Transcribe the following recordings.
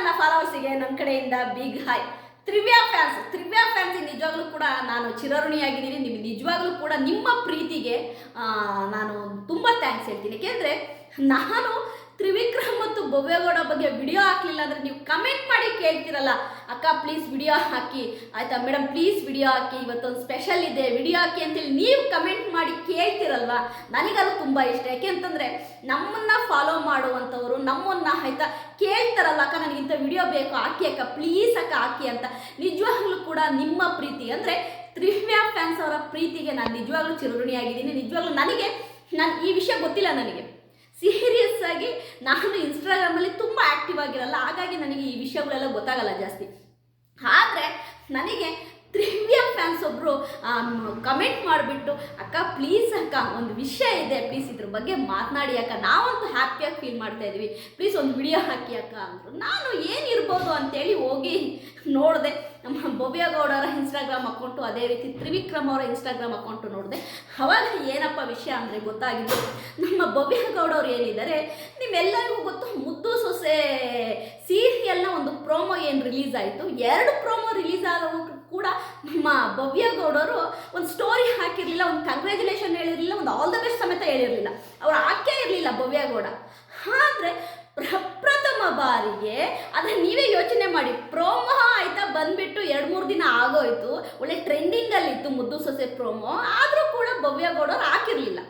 ನನ್ನ ಫಾಲೋವರ್ಸಿಗೆ ನನ್ನ ಕಡೆಯಿಂದ big hi Trivya fans Trivya fans ನಿಜವಾಗ್ಲೂ ಕೂಡ ನಾನು ಚಿರಋಣಿಯಾಗಿದ್ದೀನಿ. ನಿಮ್ಗೆ ನಿಜವಾಗ್ಲೂ ಕೂಡ ನಿಮ್ಮ ಪ್ರೀತಿಗೆ ನಾನು ತುಂಬ ಥ್ಯಾಂಕ್ಸ್ ಹೇಳ್ತೀನಿ. ಏಕೆಂದರೆ ನಾನು ತ್ರಿವಿಕ್ರಮ್ ಮತ್ತು ಭವ್ಯಗೌಡ ಬಗ್ಗೆ ವಿಡಿಯೋ ಹಾಕ್ಲಿಲ್ಲ ಅಂದರೆ ನೀವು ಕಮೆಂಟ್ ಕೇಳ್ತಿರಲ್ಲ? ಅಕ್ಕ ಪ್ಲೀಸ್ ವಿಡಿಯೋ ಹಾಕಿ. ಆಯ್ತಾ? ಮೇಡಮ್ ಪ್ಲೀಸ್ ವಿಡಿಯೋ ಹಾಕಿ. ಇವತ್ತೊಂದು ಸ್ಪೆಷಲ್ ಇದೆ. ವಿಡಿಯೋ ಹಾಕಿ ಅಂತೇಳಿ ನೀವು ಕಮೆಂಟ್ ಮಾಡಿ ಕೇಳ್ತಿರಲ್ವಾ? ನನಗದು ತುಂಬ ಇಷ್ಟ. ಯಾಕೆಂತಂದರೆ ನಮ್ಮನ್ನ ಫಾಲೋ ಮಾಡುವಂಥವ್ರು ನಮ್ಮನ್ನ ಆಯ್ತಾ ಕೇಳ್ತಾರಲ್ಲ ಅಕ್ಕ, ನನಗೆ ಇಂಥ ವಿಡಿಯೋ ಬೇಕು. ಹಾಕಿ ಅಕ್ಕ ಪ್ಲೀಸ್ ಅಕ್ಕ, ಹಾಕಿ ಅಂತ. ನಿಜವಾಗ್ಲೂ ಕೂಡ ನಿಮ್ಮ ಪ್ರೀತಿ ಅಂದರೆ ತ್ರಿವ್ಯಾ ಫ್ಯಾನ್ಸ್ ಅವರ ಪ್ರೀತಿಗೆ ನಾನು ನಿಜವಾಗ್ಲೂ ಚಿರುಣಿಯಾಗಿದ್ದೀನಿ ನಿಜವಾಗ್ಲೂ ನನಗೆ, ನಾನು ಈ ವಿಷಯ ಗೊತ್ತಿಲ್ಲ ನನಗೆ. ಸೀರಿಯಸ್ ಆಗಿ ನಾನು ಇನ್ಸ್ಟಾಗ್ರಾಮಲ್ಲಿ ತುಂಬ ಆಕ್ಟಿವ್ ಆಗಿರಲ್ಲ, ಹಾಗಾಗಿ ನನಗೆ ಈ ವಿಷಯಗಳೆಲ್ಲ ಗೊತ್ತಾಗಲ್ಲ ಜಾಸ್ತಿ. ಆದರೆ, ನನಗೆ ತ್ರಿವ್ಯಾ ಫ್ಯಾನ್ಸ್ ಒಬ್ಬರು ಕಮೆಂಟ್ ಮಾಡಿಬಿಟ್ಟು, ಅಕ್ಕ ಪ್ಲೀಸ್ ಅಕ್ಕ, ಒಂದು ವಿಷಯ ಇದೆ ಪ್ಲೀಸ್ ಇದ್ರ ಬಗ್ಗೆ ಮಾತನಾಡಿ ಅಕ್ಕ. ನಾವಂತೂ ಹ್ಯಾಪಿಯಾಗಿ ಫೀಲ್ ಮಾಡ್ತಾ ಇದ್ವಿ. ಪ್ಲೀಸ್ ಒಂದು ವಿಡಿಯೋ ಹಾಕಿ ಅಕ್ಕ. ಅಂದರು. ನಾನು ಏನಿರ್ಬೋದು ಅಂತೇಳಿ ಹೋಗಿ ನೋಡಿದೆ. ನಮ್ಮ ಭವ್ಯಗೌಡರ ಇನ್ಸ್ಟಾಗ್ರಾಮ್ ಅಕೌಂಟು ಅದೇ ರೀತಿ ತ್ರಿವಿಕ್ರಮ್ ಅವರ ಇನ್ಸ್ಟಾಗ್ರಾಮ್ ಅಕೌಂಟು ನೋಡಿದೆ. ಅವಾಗ ಏನಪ್ಪ ವಿಷಯ ಅಂದರೆ ಗೊತ್ತಾಗಿದ್ದು, ನಮ್ಮ ಭವ್ಯ ಗೌಡವ್ರು ಏನಿದ್ದಾರೆ, ನಿಮ್ಮೆಲ್ಲರಿಗೂ ಗೊತ್ತು, ಮುದ್ದು ಸೊಸೆ ಸೀರಿಯಲ್ನ ಒಂದು ಪ್ರೋಮೋ ಏನು ರಿಲೀಸ್ ಆಯಿತು. ಎರಡು ಪ್ರೋಮೋ ರಿಲೀಸ್ ಆದವು ಕೂಡ ನಿಮ್ಮ ಭವ್ಯ ಗೌಡರು ಒಂದು ಸ್ಟೋರಿ ಹಾಕಿರಲಿಲ್ಲ, ಒಂದು ಕಂಗ್ರ್ಯಾಚುಲೇಷನ್ ಹೇಳಿರಲಿಲ್ಲ, ಒಂದು ಆಲ್ ದ ಬೆಸ್ಟ್ ಸಮೇತ ಹೇಳಿರಲಿಲ್ಲ. ಅವ್ರು ಹಾಕೇ ಇರಲಿಲ್ಲ ಭವ್ಯ ಗೌಡ. ಆದರೆ ಪ್ರಪ್ರಥಮ ಬಾರಿಗೆ ಅದನ್ನ ನೀವೇ ಯೋಚನೆ ಮಾಡಿ. ಪ್ರೋಮೋ ಆಯ್ತಾ ಬಂದ್ಬಿಟ್ಟು ಎರಡು ಮೂರು ದಿನ ಆಗೋಯ್ತು, ಒಳ್ಳೆ ಟ್ರೆಂಡಿಂಗಲ್ಲಿತ್ತು ಮುದ್ದು ಸೊಸೆ ಪ್ರೋಮೋ ಆದರೂ ಕೂಡ ಭವ್ಯ ಗೌಡರು ಹಾಕಿರಲಿಲ್ಲ.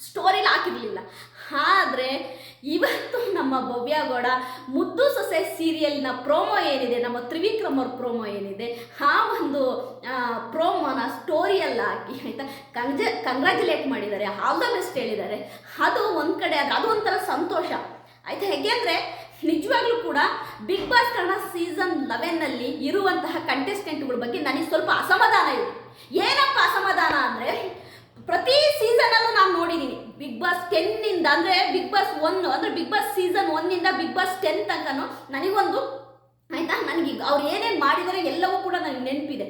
ಸ್ಟೋರಿಲಿ ಹಾಕಿರಲಿಲ್ಲ. ಆದರೆ ಇವತ್ತು ನಮ್ಮ ಭವ್ಯ ಗೌಡ ಮುದ್ದು ಸೊಸೆ ಸೀರಿಯಲ್ನ ಪ್ರೋಮೋ ಏನಿದೆ, ನಮ್ಮ ತ್ರಿವಿಕ್ರಮ್ ಅವ್ರ ಪ್ರೋಮೋ ಏನಿದೆ, ಆ ಒಂದು ಪ್ರೋಮೋನ ಸ್ಟೋರಿಯಲ್ಲಿ ಹಾಕಿ, ಆಯಿತಾ? ಕಂಗ್ಜ ಕಂಗ್ರ್ಯಾಚುಲೇಟ್ ಮಾಡಿದ್ದಾರೆ ಆಲ್ ದ ಬೆಸ್ಟ್ ಹೇಳಿದ್ದಾರೆ. ಅದು ಒಂದು ಕಡೆ ಆದರೆ ಅದು ಒಂಥರ ಸಂತೋಷ. ಆಯಿತಾ? ಹೇಗೆಂದರೆ ನಿಜವಾಗ್ಲೂ ಕೂಡ ಬಿಗ್ ಬಾಸ್ ಕನ್ನಡ ಸೀಸನ್ ಲೆವೆನ್ನಲ್ಲಿ ಇರುವಂತಹ ಕಂಟೆಸ್ಟೆಂಟ್ಗಳ ಬಗ್ಗೆ ನನಗೆ ಸ್ವಲ್ಪ ಅಸಮಾಧಾನ ಇದೆ. ಏನಪ್ಪ ಅಸಮಾಧಾನ ಅಂದರೆ ಪ್ರತಿ ಸೀಸನ್ ಅಲ್ಲೂ ನಾನು ನೋಡಿದ್ದೀನಿ ಬಿಗ್ ಬಾಸ್ ಟೆನ್ನಿಂದ ಅಂದ್ರೆ ಬಿಗ್ ಬಾಸ್ ಒನ್ ಅಂದ್ರೆ ಬಿಗ್ ಬಾಸ್ ಸೀಸನ್ ಒನ್ನಿಂದ ಬಿಗ್ ಬಾಸ್ ಟೆನ್ ತನಕನು ನನಗೊಂದು ಆಯ್ತಾ? ನನಗೆ ಅವ್ರು ಏನೇನು ಮಾಡಿದ್ದಾರೆ ಎಲ್ಲವೂ ಕೂಡ ನನಗೆ ನೆನಪಿದೆ.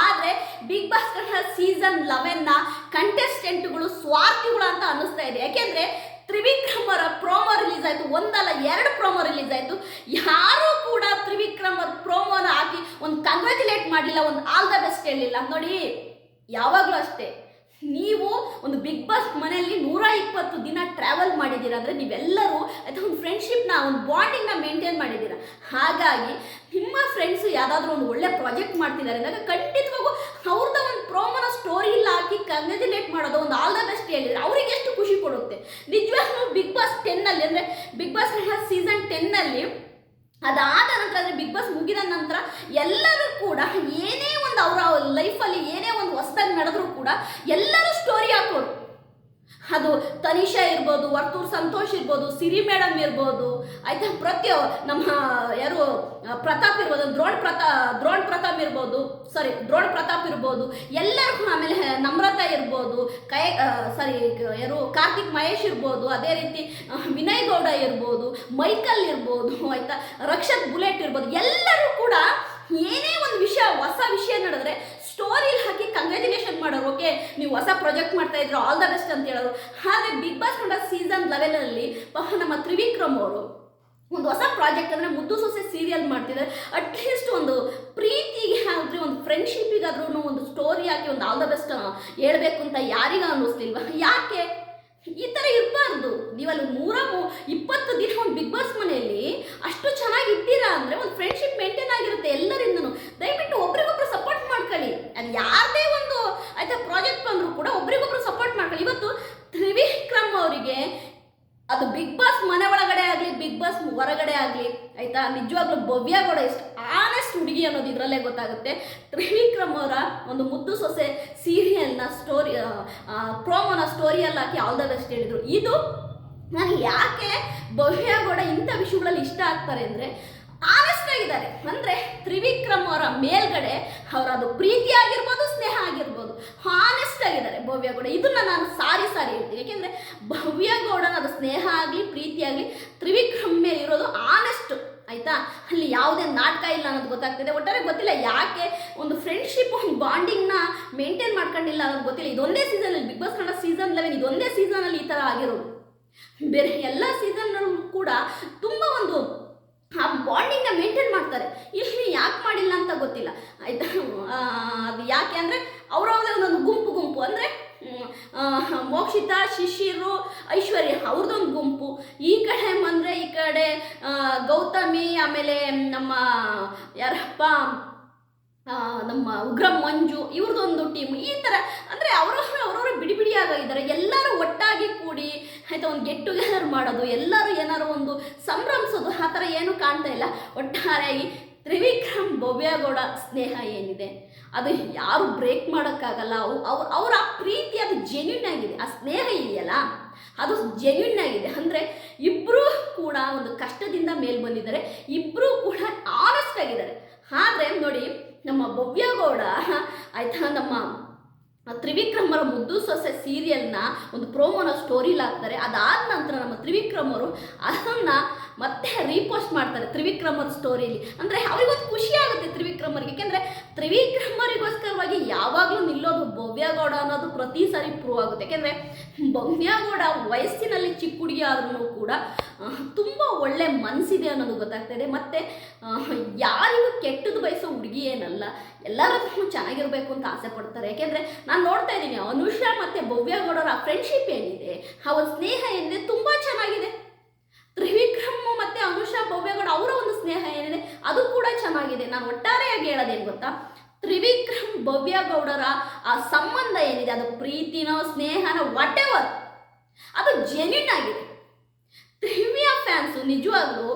ಆದರೆ ಬಿಗ್ ಬಾಸ್ ಕನ್ನಡ ಸೀಸನ್ ಲೆವೆನ್ನ ಕಂಟೆಸ್ಟೆಂಟ್ಗಳು ಸ್ವಾರ್ಥಿಗಳು ಅಂತ ಅನ್ನಿಸ್ತಾ ಇದೆ. ಯಾಕೆಂದರೆ ತ್ರಿವಿಕ್ರಮರ ಪ್ರೋಮೋ ರಿಲೀಸ್ ಆಯಿತು. ಒಂದಲ್ಲ ಎರಡು ಪ್ರೋಮೋ ರಿಲೀಸ್ ಆಯಿತು. ಯಾರೂ ಕೂಡ ತ್ರಿವಿಕ್ರಮ ಪ್ರೋಮೋನ ಹಾಕಿ ಒಂದು ಕಂಗ್ರ್ಯಾಚುಲೇಟ್ ಮಾಡಲಿಲ್ಲ ಒಂದು ಆಲ್ ದ ಬೆಸ್ಟ್ ಹೇಳಲಿಲ್ಲ ನೋಡಿ, ಯಾವಾಗಲೂ ಅಷ್ಟೇ. ನೀವು ಒಂದು ಬಿಗ್ ಬಾಸ್ ಮನೆಯಲ್ಲಿ ನೂರ ಇಪ್ಪತ್ತು ದಿನ ಟ್ರಾವೆಲ್ ಮಾಡಿದ್ದೀರ ಅಂದರೆ ನೀವೆಲ್ಲರೂ ಅಥವಾ ಒಂದು ಫ್ರೆಂಡ್ಶಿಪ್ನ ಒಂದು ಬಾಂಡಿಂಗ್ನ ಮೇಂಟೈನ್ ಮಾಡಿದ್ದೀರ? ಹಾಗಾಗಿ ನಿಮ್ಮ ಫ್ರೆಂಡ್ಸು ಯಾವುದಾದ್ರೂ ಒಂದು ಒಳ್ಳೆ ಪ್ರಾಜೆಕ್ಟ್ ಮಾಡ್ತಿದ್ದಾರೆ ಅಂದಾಗ ಖಂಡಿತವಾಗೂ ಅವ್ರದ್ದು ಒಂದು ಪ್ರೋಮನ ಸ್ಟೋರಿ ಇಲ್ಲ ಹಾಕಿ ಕಂಗ್ರ್ಯಾಚುಲೇಟ್ ಮಾಡೋದು ಒಂದು ಆಲ್ ದ ಬೆಸ್ಟ್ ಹೇಳಿದ್ರೆ ಅವರಿಗೆ ಎಷ್ಟು ಖುಷಿ ಕೊಡುತ್ತೆ? ನಿಜವಾಗ್ಲೂ ಬಿಗ್ ಬಾಸ್ ಟೆನ್ನಲ್ಲಿ ಅಂದರೆ ಬಿಗ್ ಬಾಸ್ ಸೀಸನ್ ಟೆನ್ನಲ್ಲಿ ಅದಾದ ನಂತರ ಅಂದರೆ ಬಿಗ್ ಬಾಸ್ ಮುಗಿದ ನಂತರ ಎಲ್ಲರೂ ಕೂಡ ಏನೇ ಒಂದು ಅವರ ಲೈಫಲ್ಲಿ ಏನೇ ಒಂದು ಹೊಸದಾಗಿ ನಡೆದ್ರೂ ಕೂಡ ಎಲ್ಲರೂ ಸ್ಟೋರಿ ಹಾಕೋರು. ಅದು ತನಿಷಾ ಇರ್ಬೋದು, ವರ್ತೂರ್ ಸಂತೋಷ್ ಇರ್ಬೋದು, ಸಿರಿ ಮೇಡಮ್ ಇರ್ಬೋದು. ಆಯ್ತಾ? ಪ್ರತಿ ನಮ್ಮ ಯಾರು ಪ್ರತಾಪ್ ಇರ್ಬೋದು, ದ್ರೋಣ್ ಪ್ರತಾ, ದ್ರೋಣ್ ಪ್ರತಾಪ್ ಇರ್ಬೋದು ಸಾರಿ ದ್ರೋಣ್ ಪ್ರತಾಪ್ ಇರ್ಬೋದು, ಎಲ್ಲರಿಗೂ ಆಮೇಲೆ ನಮ್ರತ ಇರ್ಬೋದು, ಕೈ ಸಾರಿ ಯಾರು, ಕಾರ್ತಿಕ್ ಮಹೇಶ್ ಇರ್ಬೋದು, ಅದೇ ರೀತಿ ವಿನಯ್ ಗೌಡ ಇರ್ಬೋದು, ಮೈಕಲ್ ಇರ್ಬೋದು, ಆಯ್ತಾ? ರಕ್ಷತ್ ಬುಲೆಟ್ ಇರ್ಬೋದು, ಎಲ್ಲರೂ ಕೂಡ ಏನೇ ಒಂದು ವಿಷಯ ಹೊಸ ವಿಷಯ ನಡೆದ್ರೆ ಸ್ಟೋರಿಲಿ ಹಾಕಿ ಕಂಗ್ರ್ಯಾಚುಲೇಷನ್ ಮಾಡೋರು ಓಕೆ ನೀವು ಹೊಸ ಪ್ರಾಜೆಕ್ಟ್ ಮಾಡ್ತಾ ಇದ್ರು ಆಲ್ ದ ಬೆಸ್ಟ್ ಅಂತ ಹೇಳೋರು. ಹಾಗೆ ಬಿಗ್ ಬಾಸ್ ಕಂಡ ಸೀಸನ್ ಲೆವೆಲಲ್ಲಿ ನಮ್ಮ ತ್ರಿವಿಕ್ರಮ್ ಅವರು ಒಂದು ಹೊಸ ಪ್ರಾಜೆಕ್ಟ್ ಅಂದರೆ ಮುದ್ದು ಸೊಸೆ ಸೀರಿಯಲ್ ಮಾಡ್ತಿದ್ದಾರೆ ಅಟ್ಲೀಸ್ಟ್ ಒಂದು ಪ್ರೀತಿಗೆ ಆದರೆ ಒಂದು ಫ್ರೆಂಡ್ಶಿಪ್ಪಿಗಾದ್ರೂ ಒಂದು ಸ್ಟೋರಿ ಹಾಕಿ ಒಂದು ಆಲ್ ದ ಬೆಸ್ಟ್ ಹೇಳ್ಬೇಕು ಅಂತ ಯಾರಿಗ ಅನ್ನಿಸ್ತಿಲ್ವಾ ಯಾಕೆ? ಈ ಥರ ಇರಬಾರ್ದು. ನೀವಲ್ಲಿ ನೂರ ಮೂ- ಇಪ್ಪತ್ತು ದಿನ ಒಂದು ಬಿಗ್ ಬಾಸ್ ಮನೆಯಲ್ಲಿ ಅಷ್ಟು ಚೆನ್ನಾಗಿ ಇದ್ದೀರಾ ಅಂದರೆ ಒಂದು ಫ್ರೆಂಡ್ಶಿಪ್ ಮೇಂಟೈನ್ ಆಗಿರುತ್ತೆ ಎಲ್ಲರಿಂದನೂ. ದಯವಿಟ್ಟು ಒಬ್ರಿಗೊಬ್ರು ಸಪೋರ್ಟ್ ಮಾಡ್ಕೊಳ್ಳಿ. ಅದು ಯಾರದೇ ಪ್ರಾಜೆಕ್ಟ್ ಬಂದರೂ ಕೂಡ ಒಬ್ರಿಗೊಬ್ರು ಸಪೋರ್ಟ್ ಮಾಡ್ಕೊಳ್ಳಿ. ಇವತ್ತು ತ್ರಿವಿಕ್ರಮ್ ಅವರಿಗೆ ಅದು ಬಿಗ್ ಬಾಸ್ ಮನೆ ಒಳಗಡೆ ಆಗಲಿ ಬಿಗ್ ಬಾಸ್ ಹೊರಗಡೆ ಆಗಲಿ, ಆಯ್ತಾ? ನಿಜವಾಗ್ಲೂ ಭವ್ಯ ಕೂಡ ಎಷ್ಟು ಆನೆಸ್ಟ್ ಹುಡುಗಿ ಅನ್ನೋದು ಇದರಲ್ಲೇ ಗೊತ್ತಾಗುತ್ತೆ. ತ್ರಿವಿಕ್ರಮ್ ಅವರ ಒಂದು ಮುದ್ದು ಸೊಸೆ ಸೀರಿಯಲ್ನ ಸ್ಟೋರಿ ಪ್ರೋಮೋನ ಸ್ಟೋರಿಯಲ್ಲಿ ಹಾಕಿ ಆಲ್ ದ ಬೆಸ್ಟ್ ಹೇಳಿದರು. ಇದು ನಾನು ಯಾಕೆ ಭವ್ಯ ಗೌಡ ಇಂಥ ವಿಷಯಗಳಲ್ಲಿ ಇಷ್ಟ ಆಗ್ತಾರೆ ಅಂದರೆ ಆನೆಸ್ಟ್ ಆಗಿದ್ದಾರೆ ಅಂದರೆ ತ್ರಿವಿಕ್ರಮ್ ಅವರ ಮೇಲ್ಗಡೆ ಅವರದು ಪ್ರೀತಿ ಆಗಿರ್ಬೋದು ಸ್ನೇಹ ಆಗಿರ್ಬೋದು ಹಾನೆಸ್ಟ್ ಆಗಿದ್ದಾರೆ. ಭವ್ಯ ಗೌಡ, ಇದನ್ನ ನಾನು ಸಾರಿ ಸಾರಿ ಹೇಳ್ತೀನಿ. ಯಾಕೆಂದರೆ ಭವ್ಯ ಗೌಡನ ಅದು ಸ್ನೇಹ ಆಗಲಿ, ಪ್ರೀತಿ ಆಗಲಿ, ತ್ರಿವಿಕ್ರಮ್ ಮೇಲೆ ಇರೋದು ಆನೆಸ್ಟ್ ಆಯ್ತಾ? ಅಲ್ಲಿ ಯಾವುದೇ ನಾಟಕ ಇಲ್ಲ ಅನ್ನೋದು ಗೊತ್ತಾಗ್ತಿದೆ. ಒಟ್ಟಾರೆ ಗೊತ್ತಿಲ್ಲ ಯಾಕೆ ಒಂದು ಫ್ರೆಂಡ್ಶಿಪ್ ಒಂದು ಬಾಂಡಿಂಗ್ನ ಮೇಂಟೈನ್ ಮಾಡ್ಕೊಂಡಿಲ್ಲ ಅನ್ನೋದು ಗೊತ್ತಿಲ್ಲ. ಇದೊಂದೇ ಸೀಸನಲ್ಲಿ big boss Kannada season eleven ಇದೊಂದೇ ಸೀಸನಲ್ಲಿ ಈ ಥರ ಆಗಿರೋದು. ಬೇರೆ ಎಲ್ಲ ಸೀಸನ್ಗಳು ಕೂಡ ತುಂಬ ಒಂದು ಆ ಬಾಂಡಿಂಗ್ನ ಮೇಂಟೈನ್ ಮಾಡ್ತಾರೆ. ಇಲ್ಲಿ ಯಾಕೆ ಮಾಡಿಲ್ಲ ಅಂತ ಗೊತ್ತಿಲ್ಲ. ಆಯಿತಾ? ಅದು ಯಾಕೆ ಅಂದರೆ ಅವ್ರವ್ರದೇ ಒಂದೊಂದು ಗುಂಪು ಗುಂಪು. ಅಂದರೆ ಮೋಕ್ಷಿತ ಶಿಶಿರು ಐಶ್ವರ್ಯ, ಅವ್ರದ್ದೊಂದು ಗುಂಪು. ಈ ಕಡೆ ಬಂದರೆ ಈ ಕಡೆ ಗೌತಮಿ, ಆಮೇಲೆ ನಮ್ಮ ಯಾರಪ್ಪ ನಮ್ಮ ಉಗ್ರ ಮಂಜು, ಇವ್ರದ್ದೊಂದು ಟೀಮ್ ಈ ಥರ ಅಂದರೆ ಅವರವ್ರ ಅವರವರು ಬಿಡಿ ಬಿಡಿಯಾಗಿದ್ದಾರೆ. ಎಲ್ಲರೂ ಒಟ್ಟಾಗಿ ಕೂಡಿ ಆಯಿತಾ, ಒಂದು ಗೆಟ್ ಟುಗೆದರ್ ಮಾಡೋದು, ಎಲ್ಲರೂ ಏನಾರು ಒಂದು ಸಂಭ್ರಮಿಸೋದು, ಆ ಥರ ಏನೂ ಕಾಣ್ತಾ ಇಲ್ಲ. ಒಟ್ಟಾರೆಯಾಗಿ ತ್ರಿವಿಕ್ರಮ್ ಭವ್ಯಗೌಡ ಸ್ನೇಹ ಏನಿದೆ? ಅದು ಯಾರು ಬ್ರೇಕ್ ಮಾಡೋಕ್ಕಾಗಲ್ಲ. ಅವು ಅವ್ರ ಅವರ ಆ ಪ್ರೀತಿ ಅದು ಜೆನ್ಯೂನ್ ಆಗಿದೆ. ಆ ಸ್ನೇಹ ಇದೆಯಲ್ಲ? ಅದು ಜೆನ್ಯೂನ್ ಆಗಿದೆ. ಅಂದರೆ ಇಬ್ಬರೂ ಕೂಡ ಒಂದು ಕಷ್ಟದಿಂದ ಮೇಲ್ ಬಂದಿದ್ದಾರೆ. ಇಬ್ಬರೂ ಕೂಡ ಆನೆಸ್ಟ್ ಆಗಿದ್ದಾರೆ. ಆದರೆ ನೋಡಿ, ನಮ್ಮ ಭವ್ಯಗೌಡ, ಆಯಿತಾ, ನಮ್ಮ ತ್ರಿವಿಕ್ರಮರ ಮುದ್ದು ಸೊಸೆ ಸೀರಿಯಲ್ನ ಒಂದು ಪ್ರೋಮೋನ ಸ್ಟೋರಿಲಿ ಹಾಕ್ತಾರೆ ಅದಾದ ನಂತರ ನಮ್ಮ ತ್ರಿವಿಕ್ರಮರು ಅದನ್ನು ಮತ್ತೆ ರೀಪೋಸ್ಟ್ ಮಾಡ್ತಾರೆ ತ್ರಿವಿಕ್ರಮರ ಸ್ಟೋರಿಲಿ. ಅಂದರೆ ಅವ್ರಿಗೊಂದು ಖುಷಿ ಆಗುತ್ತೆ ತ್ರಿವಿಕ್ರಮರಿಗೆ. ಯಾಕೆಂದರೆ ತ್ರಿವಿಕ್ರಮರಿಗೋಸ್ಕರವಾಗಿ ಯಾವಾಗಲೂ ನಿಲ್ಲೋದು ಭವ್ಯಗೌಡ ಅನ್ನೋದು ಪ್ರತಿ ಸಾರಿ ಪ್ರೂವ್ ಆಗುತ್ತೆ. ಯಾಕೆಂದರೆ ಭವ್ಯಗೌಡ ವಯಸ್ಸಿನಲ್ಲಿ ಚಿಕ್ಕ ಹುಡುಗಿ ಆದ್ರೂ ಕೂಡ ತುಂಬ ಒಳ್ಳೆ ಮನಸ್ಸಿದೆ ಅನ್ನೋದು ಗೊತ್ತಾಗ್ತಾಯಿದೆ ಮತ್ತು ಯಾರಿಗೂ ಕೆಟ್ಟದ್ದು ಬಯಸೋ ಹುಡುಗಿ ಏನಲ್ಲ. ಎಲ್ಲರೂ ಚೆನ್ನಾಗಿರಬೇಕು ಅಂತ ಆಸೆ ಪಡ್ತಾರೆ. ಯಾಕೆಂದರೆ ನಾನು ನೋಡ್ತಾ ಇದ್ದೀನಿ, ಅನುಷಾ ಮತ್ತು ಭವ್ಯಗೌಡರ ಫ್ರೆಂಡ್ಶಿಪ್ ಏನಿದೆ, ಅವರ ಸ್ನೇಹ ಏನಿದೆ, ತುಂಬ ಚೆನ್ನಾಗಿದೆ. ತ್ರಿವಿಕ್ರಮ್ ಮತ್ತು ಅನುಷಾ ಭವ್ಯಗೌಡ ಅವರ ಒಂದು ಸ್ನೇಹ ಏನಿದೆ, ಅದು ಕೂಡ ಚೆನ್ನಾಗಿದೆ. ನಾನು ಒಟ್ಟಾರೆಯಾಗಿ ಹೇಳೋದೇನು ಗೊತ್ತಾ? ತ್ರಿವಿಕ್ರಮ್ ಭವ್ಯಗೌಡರ ಆ ಸಂಬಂಧ ಏನಿದೆ, ಅದು ಪ್ರೀತಿನೋ, ಸ್ನೇಹನೋ ವಾಟ್ ಎವರ್ ಅದು ಜೆನ್ಯೂನ್ ಆಗಿದೆ. ತ್ರಿವ್ಯಾ ಫ್ಯಾನ್ಸು ನಿಜವಾಗ್ಲೂ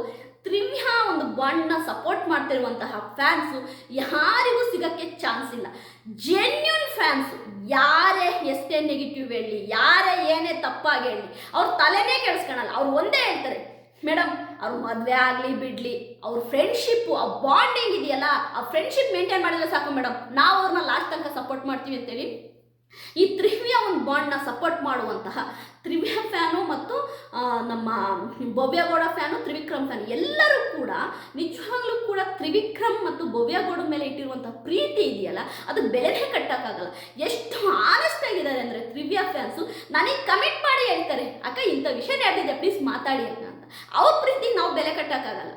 ತ್ರಿವ್ಯಾ ಒಂದು ಬಾಂಡ್ನ ಸಪೋರ್ಟ್ ಮಾಡ್ತಿರುವಂತಹ ಫ್ಯಾನ್ಸು ಯಾರಿಗೂ ಸಿಗೋಕ್ಕೆ ಚಾನ್ಸ್ ಇಲ್ಲ. ಜೆನ್ಯೂನ್ ಫ್ಯಾನ್ಸು ಯಾರೇ ಎಷ್ಟೇ ನೆಗೆಟಿವ್ ಹೇಳಿ, ಯಾರೇ ಏನೇ ತಪ್ಪಾಗಿ ಹೇಳಿ, ಅವ್ರ ತಲೆನೇ ಕೆಡಿಸ್ಕೊಳಲ್ಲ. ಅವ್ರು ಒಂದೇ ಹೇಳ್ತಾರೆ ಮೇಡಮ್ ಅವ್ರ ಮದುವೆ ಆಗಲಿ, ಬಿಡಲಿ, ಅವ್ರ ಫ್ರೆಂಡ್ಶಿಪ್ಪು ಆ ಬಾಂಡಿಂಗ್ ಇದೆಯಲ್ಲ, ಆ ಫ್ರೆಂಡ್ಶಿಪ್ ಮೇಂಟೈನ್ ಮಾಡಿದ್ರೆ ಸಾಕು ಮೇಡಮ್ ನಾವು ಅವ್ರನ್ನ ಲಾಸ್ಟ್ ತನಕ ಸಪೋರ್ಟ್ ಮಾಡ್ತೀವಿ ಅಂತೇಳಿ ಈ ತ್ರಿವ್ಯ ಒಂದು ಬಾಂಡ್ನ ಸಪೋರ್ಟ್ ಮಾಡುವಂತಹ ತ್ರಿವ್ಯ ಫ್ಯಾನು ಮತ್ತು ನಮ್ಮ ಭವ್ಯಗೌಡ ಫ್ಯಾನು, ತ್ರಿವಿಕ್ರಮ್ ಫ್ಯಾನ್ ಎಲ್ಲರೂ ಕೂಡ ನಿಜವಾಗ್ಲೂ ಕೂಡ ತ್ರಿವಿಕ್ರಮ್ ಮತ್ತು ಭವ್ಯಗೌಡ ಮೇಲೆ ಇಟ್ಟಿರುವಂಥ ಪ್ರೀತಿ ಇದೆಯಲ್ಲ, ಅದು ಬೆಲೆನೇ ಕಟ್ಟೋಕ್ಕಾಗಲ್ಲ. ಎಷ್ಟು ಆನೆಸ್ಟ್ ಆಗಿದ್ದಾರೆ ಅಂದರೆ ತ್ರಿವ್ಯ ಫ್ಯಾನ್ಸು, ನನಗೆ ಕಮೆಂಟ್ ಮಾಡಿ ಹೇಳ್ತಾರೆ, ಅಕ್ಕ, ಇಂಥ ವಿಷಯ ನಡೆದಿದೆ ಪ್ಲೀಸ್ ಮಾತಾಡಿ ಅಂತ. ಅವ್ರ ಪ್ರೀತಿಗೆ ನಾವು ಬೆಲೆ ಕಟ್ಟೋಕ್ಕಾಗಲ್ಲ.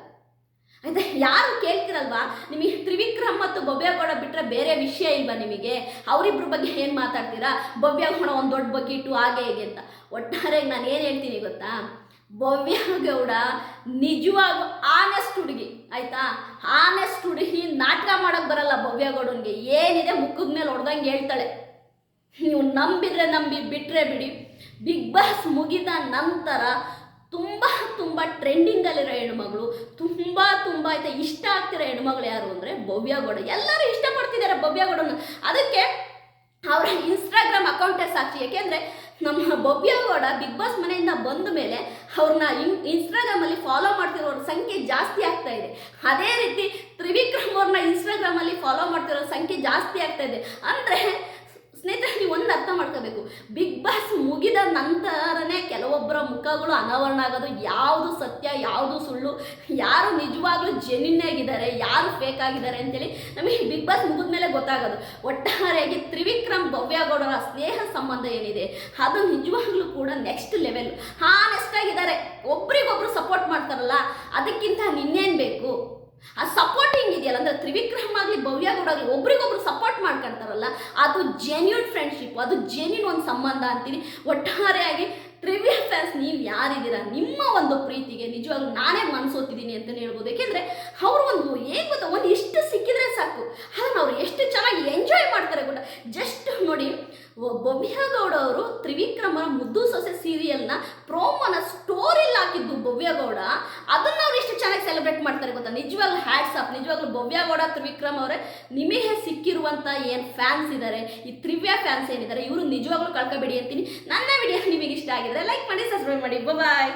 ಆಯ್ತಾ ಯಾರು ಕೇಳ್ತಿರಲ್ವಾ? ನಿಮಗೆ ತ್ರಿವಿಕ್ರಮ್ ಮತ್ತು ಭವ್ಯಗೌಡ ಬಿಟ್ಟರೆ ಬೇರೆ ವಿಷಯ ಇಲ್ವಾ ನಿಮಗೆ? ಅವರಿಬ್ಬರ ಬಗ್ಗೆ ಏನು ಮಾತಾಡ್ತೀರಾ? ಭವ್ಯಗೌಡ ಒಂದು ದೊಡ್ಡ ಬಕೀಟು, ಹಾಗೆ ಹೇಗೆ ಅಂತ. ಒಟ್ಟಾರೆ ನಾನು ಏನು ಹೇಳ್ತೀನಿ ಗೊತ್ತಾ? ಭವ್ಯಗೌಡ ನಿಜವಾಗೂ ಆನೆಸ್ಟ್ ಹುಡುಗಿ, ಆಯಿತಾ? ಆನೆಸ್ಟ್ ಹುಡುಗಿ ನಾಟಕ ಮಾಡೋಕ್ಕೆ ಬರಲ್ಲ ಭವ್ಯಗೌಡನಿಗೆ. ಏನಿದೆ ಮುಖದ ಮೇಲೆ ಹೊಡೆದಂಗೆ ಹೇಳ್ತಾಳೆ. ನೀವು ನಂಬಿದ್ರೆ ನಂಬಿ ಬಿಟ್ಟರೆ ಬಿಡಿ. ಬಿಗ್ ಬಾಸ್ ಮುಗಿದ ನಂತರ ತುಂಬ ತುಂಬ ಟ್ರೆಂಡಿಂಗಲ್ಲಿರೋ ಹೆಣ್ಮಗಳು ಆಯ್ತಾ, ಇಷ್ಟ ಆಗ್ತಿರೋ ಹೆಣ್ಮಗಳು ಯಾರು ಅಂದರೆ ಭವ್ಯಗೌಡ ಎಲ್ಲರೂ ಇಷ್ಟಪಡ್ತಿದ್ದಾರೆ ಭವ್ಯಗೌಡನ ಅದಕ್ಕೆ ಅವರ ಇನ್ಸ್ಟಾಗ್ರಾಮ್ ಅಕೌಂಟೇ ಸಾಕ್ಷಿ ಯಾಕೆಂದರೆ ನಮ್ಮ ಭವ್ಯಗೌಡ ಬಿಗ್ ಬಾಸ್ ಮನೆಯಿಂದ ಬಂದ ಮೇಲೆ ಅವ್ರನ್ನ ಇನ್ ಇನ್ಸ್ಟಾಗ್ರಾಮಲ್ಲಿ ಫಾಲೋ ಮಾಡ್ತಿರೋರ ಸಂಖ್ಯೆ ಜಾಸ್ತಿ ಆಗ್ತಾ ಇದೆ. ಅದೇ ರೀತಿ ತ್ರಿವಿಕ್ರಮ್ ಅವ್ರನ್ನ ಇನ್ಸ್ಟಾಗ್ರಾಮಲ್ಲಿ ಫಾಲೋ ಮಾಡ್ತಿರೋ ಸಂಖ್ಯೆ ಜಾಸ್ತಿ ಆಗ್ತಾ ಇದೆ. ಅಂದರೆ ಸ್ನೇಹಿತರೆ, ನೀವು ಒಂದು ಅರ್ಥ ಮಾಡ್ಕೋಬೇಕು. ಬಿಗ್ ಬಾಸ್ ಮುಗಿದ ನಂತರನೇ ಕೆಲವೊಬ್ಬರ ಮುಖಗಳು ಅನಾವರಣ ಆಗೋದು, ಯಾವುದು ಸತ್ಯ, ಯಾವುದು ಸುಳ್ಳು, ಯಾರು ನಿಜವಾಗ್ಲೂ ಜೆನ್ಯೂನ್ ಆಗಿದ್ದಾರೆ, ಯಾರು ಫೇಕ್ ಆಗಿದ್ದಾರೆ ಅಂತೇಳಿ ನಮಗೆ ಬಿಗ್ ಬಾಸ್ ಮುಗಿದ ಮೇಲೆ ಗೊತ್ತಾಗೋದು. ಒಟ್ಟಾರೆಯಾಗಿ ತ್ರಿವಿಕ್ರಮ್ ಭವ್ಯಗೌಡರ ಸ್ನೇಹ ಸಂಬಂಧ ಏನಿದೆ, ಅದು ನಿಜವಾಗ್ಲೂ ಕೂಡ ನೆಕ್ಸ್ಟ್ ಲೆವೆಲ್ ಹಾನೆಸ್ಟ್ ಆಗಿದ್ದಾರೆ. ಒಬ್ರಿಗೊಬ್ರು ಸಪೋರ್ಟ್ ಮಾಡ್ತಾರಲ್ಲ, ಅದಕ್ಕಿಂತ ನಿನ್ನೇನು ಬೇಕು? ಆ ಸಪೋರ್ಟಿಂಗ್ ಇದೆಯಲ್ಲ, ಅಂದ್ರೆ ತ್ರಿವಿಕ್ರಮ್ ಆಗಲಿ ಭವ್ಯಗೌಡ ಆಗಲಿ ಒಬ್ರಿಗೊಬ್ರು ಸಪೋರ್ಟ್ ಮಾಡ್ಕೊಂತಾರಲ್ಲ, ಅದು ಜೆನ್ಯೂನ್ ಫ್ರೆಂಡ್ಶಿಪ್ ಅದು ಜೆನ್ಯೂನ್ ಒಂದು ಸಂಬಂಧ ಅಂತೀವಿ ಒಟ್ಟಾರೆಯಾಗಿ ತ್ರಿವ್ಯ ಫ್ಯಾನ್ಸ್ ನೀವು ಯಾರಿದ್ದೀರಾ? ನಿಮ್ಮ ಒಂದು ಪ್ರೀತಿಗೆ ನಿಜವಾಗ್ಲೂ ನಾನೇ ಮನ್ಸೋತಿದ್ದೀನಿ ಅಂತಲೇ ಹೇಳ್ಬೋದು. ಏಕೆಂದರೆ ಅವರು ಒಂದು ಏನು ಗೊತ್ತಾ? ಒಂದು ಇಷ್ಟು ಸಿಕ್ಕಿದ್ರೆ ಸಾಕು. ಅದನ್ನು ಅವ್ರು ಎಷ್ಟು ಚೆನ್ನಾಗಿ ಎಂಜಾಯ್ ಮಾಡ್ತಾರೆ ಗೊತ್ತಾ? ಜಸ್ಟ್ ನೋಡಿ ಭವ್ಯಗೌಡ ಅವರು ತ್ರಿವಿಕ್ರಮರ ಮುದ್ದು ಸೊಸೆ ಸೀರಿಯಲ್ನ ಪ್ರೋಮೋನ ಸ್ಟೋರಿಲಿ ಹಾಕಿದ್ದು ಭವ್ಯಗೌಡ. ಅದನ್ನ ಅವ್ರು ಎಷ್ಟು ಚೆನ್ನಾಗಿ ಸೆಲೆಬ್ರೇಟ್ ಮಾಡ್ತಾರೆ ಗೊತ್ತಾ? ನಿಜವಾಗ್ಲೂ ಹ್ಯಾಟ್ಸ್ ಅಪ್ ನಿಜವಾಗ್ಲೂ ಭವ್ಯಗೌಡ, ತ್ರಿವಿಕ್ರಮ್ ಅವರೇ ನಿಮಗೆ ಸಿಕ್ಕಿರುವಂಥ ಏನು ಫ್ಯಾನ್ಸ್ ಇದ್ದಾರೆ ಈ ತ್ರಿವ್ಯ ಫ್ಯಾನ್ಸ್ ಏನಿದ್ದಾರೆ ಇವರು ನಿಜವಾಗ್ಲೂ ಕಳ್ಕೊಬೇಡಿ ಅಂತೀನಿ. ನನ್ನ ವಿಡಿಯೋ ನಿಮಗೆ ಇಷ್ಟ இதை லைக் பண்ணி சப்ஸ்கிரைப் பண்ணி பாய்